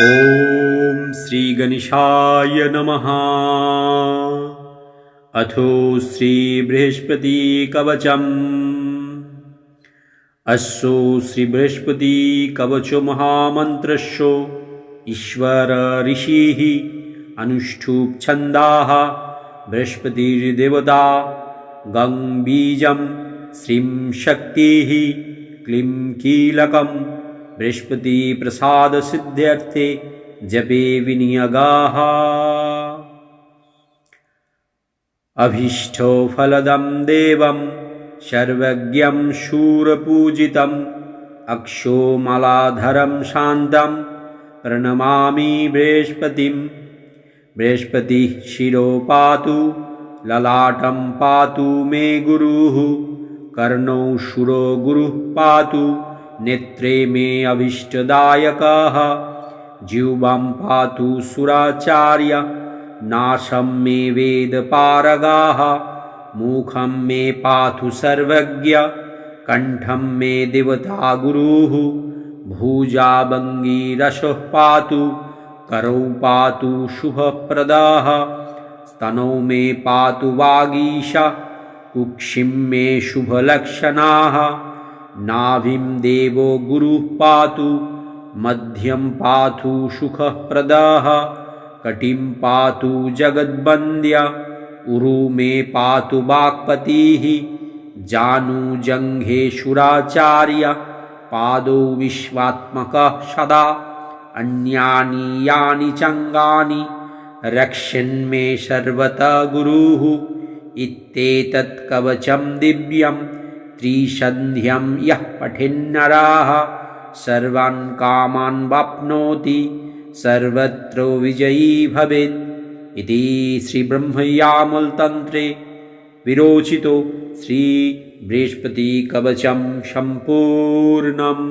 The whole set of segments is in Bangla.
ॐ श्रीगणेशाय नमः। अथो श्रीबृहस्पतिकवचम् अस्य श्रीबृहस्पतिकवचो महामन्त्रस्य ईश्वर ऋषिः अनुष्ठुप्छन्दाः। बृहस्पतिर्देवता गं बीजं श्रीं शक्तिः। क्लीं कीलकम् बृहस्पतिप्रसादसिद्ध्यर्थे जपे विनियगाः अभीष्टफलदं देवं सर्वज्ञं शूरपूजितम् अक्षोमलाधरं शान्तं प्रणमामि बृहस्पतिं बृहस्पतिः शिरो पातु ललाटं पातु मे गुरुः कर्णौ शुरो गुरुः पातु नेत्रे मे अभीष्टदायकः जीवं पातु सुराचार्य नाशं मे वेदपारगाः। मुखं मे पातु सर्वज्ञ कण्ठं मे देवता गुरुः। भुजाभङ्गीरसः पातु करौ पातु शुभप्रदाः। स्तनौ मे पातु वागीशा कुक्षिं मे शुभलक्षणाः नाभिं देवो गुरुः पातु मध्यं पातु सुखप्रदाः कटिं पातु जगद्वन्द्य उरु मे पातु वाक्पतिः जानुजङ्घेशुराचार्य पादौ विश्वात्मकः सदा अन्यानि यानि चङ्गानि रक्ष्यन्मे सर्वतः गुरुः इत्येतत् कवचं दिव्यं त्रिसन्ध्यं यः पठेन्नराः सर्वान् कामान् वाप्नोति सर्वत्र विजयी भवेत्। इति श्रीब्रह्मयामलतन्त्रे विरोचितो श्रीबृहस्पतिकवचं सम्पूर्णम्।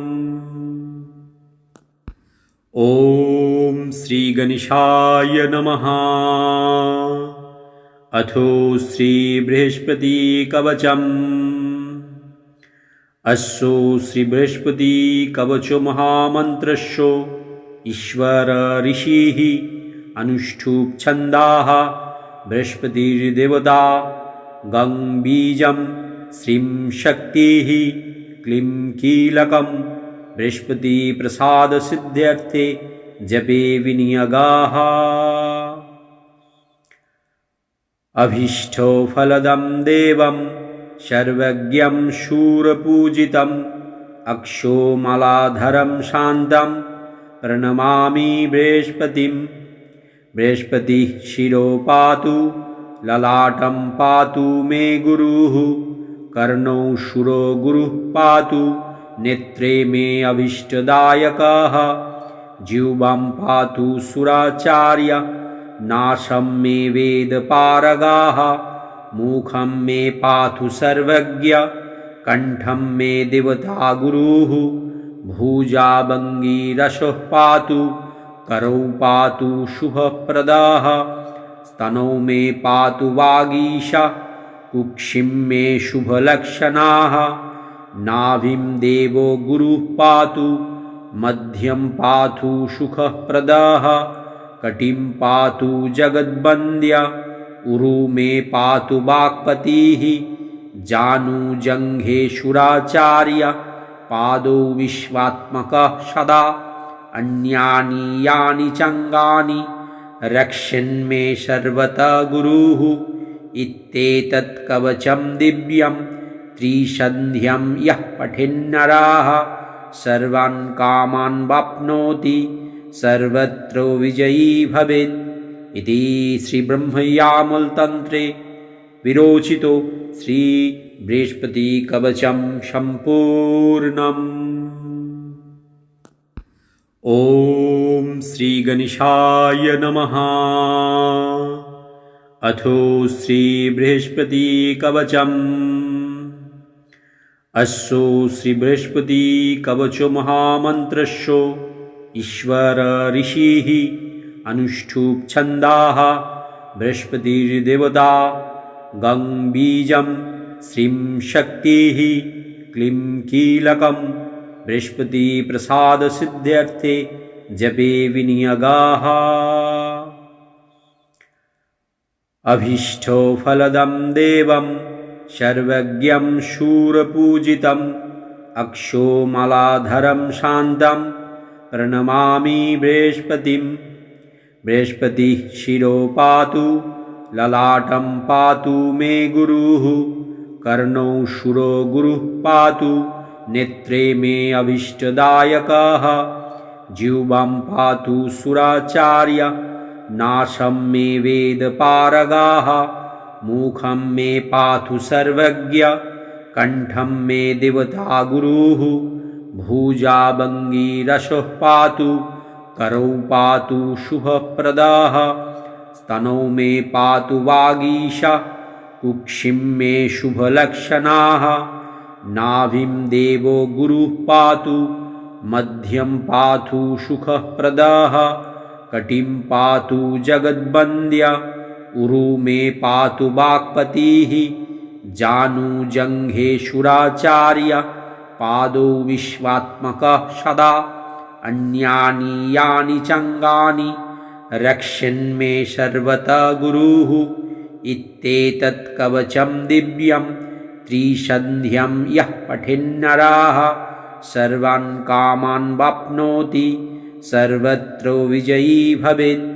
ॐ श्रीगणेशाय नमः। अथो श्रीबृहस्पतिकवचम् અસ્સો શ્રી બૃહસ્પતિ કવચો મહામંત્રશો ઈશ્વર ઋષિ અનુષ્ઠુપ છંદા બૃહસ્પતિર્દેવતા ગં બીજમ શ્રીં શક્તિ ક્લીં કીલકમ বৃহস্পতি প্রসাদ সিদ্ধার্থে জপে বিনিয়গাহ অভীষ্ট ফলদম सर्वज्ञं शूरपूजितम् अक्षोमलाधरं शान्तं प्रणमामि बृहस्पतिं बृहस्पतिः शिरो पातु ललाटं पातु मे गुरुः कर्णौ शुरो गुरुः पातु नेत्रे मे अभीष्टदायकः जीवं पातु सुराचार्य नाशं मे वेदपारगाः मुखं मे पातु सर्वज्ञ कण्ठं मे देवता गुरुः भुजाभङ्गीरसः पातु करौ पातु शुभप्रदाः स्तनौ मे पातु वागीशा कुक्षिं मे शुभलक्षणाः नाभिं देवो गुरुः पातु मध्यं पातु सुखप्रदाः कटिं पातु जगद्वन्द्य उरु मे पातु वाक्पतिः जानुजङ्घेशुराचार्य पादौ विश्वात्मकः सदा। अन्यानि यानि चङ्गानि रक्ष्यन्मे सर्वतः गुरुः। इत्येतत् कवचं दिव्यं त्रिसन्ध्यं यः पठेन्नराः। सर्वान् कामान् वाप्नोति सर्वत्र विजयी भवेत् इति श्रीब्रह्मयामलतन्त्रे विरोचितो श्रीबृहस्पतिकवचं सम्पूर्णम्। ॐ श्रीगणेशाय नमः। अथो श्रीबृहस्पतिकवचम् अस्य श्रीबृहस्पतिकवचो महामन्त्रस्य ईश्वर ऋषिः अनुष्ठुप्छन्दाः बृहस्पतिर्देवता गं बीजं श्रीं शक्तिः क्लीं कीलकम् बृहस्पतिप्रसादसिद्ध्यर्थे जपे विनियगाः अभीष्टफलदं देवं सर्वज्ञं शूरपूजितम् अक्षोमलाधरं शान्तं प्रणमामि बृहस्पतिं बृहस्पतिः शिरो पातु ललाटं पातु मे गुरुः कर्णौ शुरो गुरुः पातु नेत्रे मे अभीष्टदायकः जिह्वां पातु सुराचार्य नाशं मे वेदपारगाः मुखं मे पातु सर्वज्ञ कण्ठं मे देवता गुरुः भुजाभङ्गीरसः पातु करौ पातु शुभप्रदाः, स्तनौ मे पातु वागीशा, कुक्षिं मे शुभलक्षणाः, नाभिं देवो गुरुः पातु, मध्यं पातु सुखप्रदाः कटिं पातु जगद्वन्द्य उरु मे पातु वाक्पतिः जानुजङ्घेशुराचार्य पादौ विश्वात्मकः सदा। अन्यानि यानि चङ्गानि रक्ष्यन्मे सर्वतः गुरुः इत्येतत् कवचं दिव्यं त्रिसन्ध्यं यः पठिन्नराः सर्वान् कामान् वाप्नोति सर्वत्र विजयी भवेत्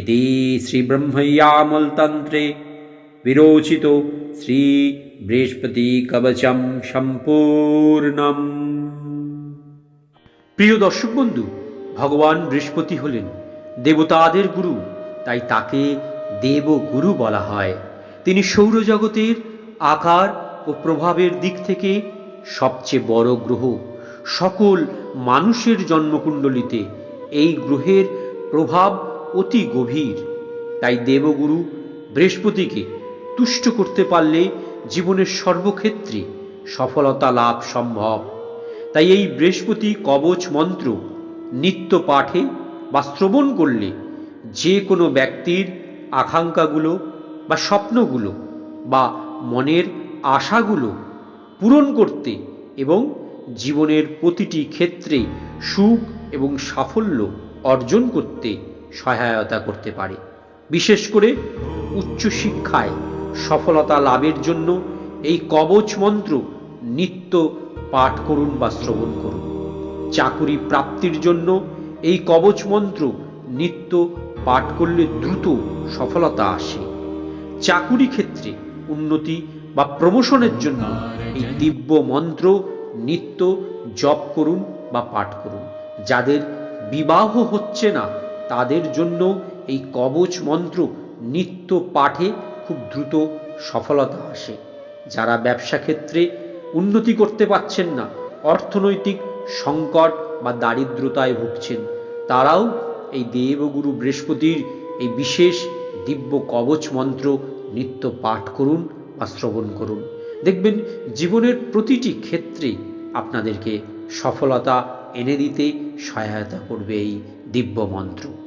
इति श्रीब्रह्मय्यामूलतन्त्रे विरोचितो श्रीबृहस्पतिकवचं सम्पूर्णम् প্রিয় দর্শক বন্ধু, ভগবান বৃহস্পতি হলেন দেবতাদের গুরু, তাই তাকে দেবগুরু বলা হয়। তিনি সৌরজগতের আকার ও প্রভাবের দিক থেকে সবচেয়ে বড় গ্রহ। সকল মানুষের জন্মকুণ্ডলিতে এই গ্রহের প্রভাব অতি গভীর। তাই দেবগুরু বৃহস্পতিকে তুষ্ট করতে পারলে জীবনের সর্বক্ষেত্রে সফলতা লাভ সম্ভব। তাই এই বৃহস্পতি কবচ মন্ত্র নিত্য পাঠে বা শ্রবণ করলে যে কোনো ব্যক্তির আকাঙ্ক্ষাগুলো বা স্বপ্নগুলো বা মনের আশাগুলো পূরণ করতে এবং জীবনের প্রতিটি ক্ষেত্রে সুখ এবং সাফল্য অর্জন করতে সহায়তা করতে পারে। বিশেষ করে উচ্চশিক্ষায় সফলতা লাভের জন্য এই কবচ মন্ত্র নিত্য পাঠ করুন বা শ্রবণ করুন। চাকুরি প্রাপ্তির জন্য এই কবচ মন্ত্র নিত্য পাঠ করলে দ্রুত সফলতা আসে। চাকুরি ক্ষেত্রে উন্নতি বা প্রমোশনের জন্য এই দিব্য মন্ত্র নিত্য জপ করুন বা পাঠ করুন। যাদের বিবাহ হচ্ছে না, তাদের জন্য এই কবচ মন্ত্র নিত্য পাঠে খুব দ্রুত সফলতা আসে। যারা ব্যবসা ক্ষেত্রে উন্নতি করতে পারছেন না। অর্থনৈতিক সংকট বা দারিদ্রতায় ভুগছেন। তারাও এই দেবগুরু বৃহস্পতির এই বিশেষ দিব্য কবচ মন্ত্র নিত্য পাঠ করুন বা শ্রবণ করুন। দেখবেন জীবনের প্রতিটি ক্ষেত্রে আপনাদেরকে সফলতা এনে দিতে সহায়তা করবে এই দিব্য মন্ত্র।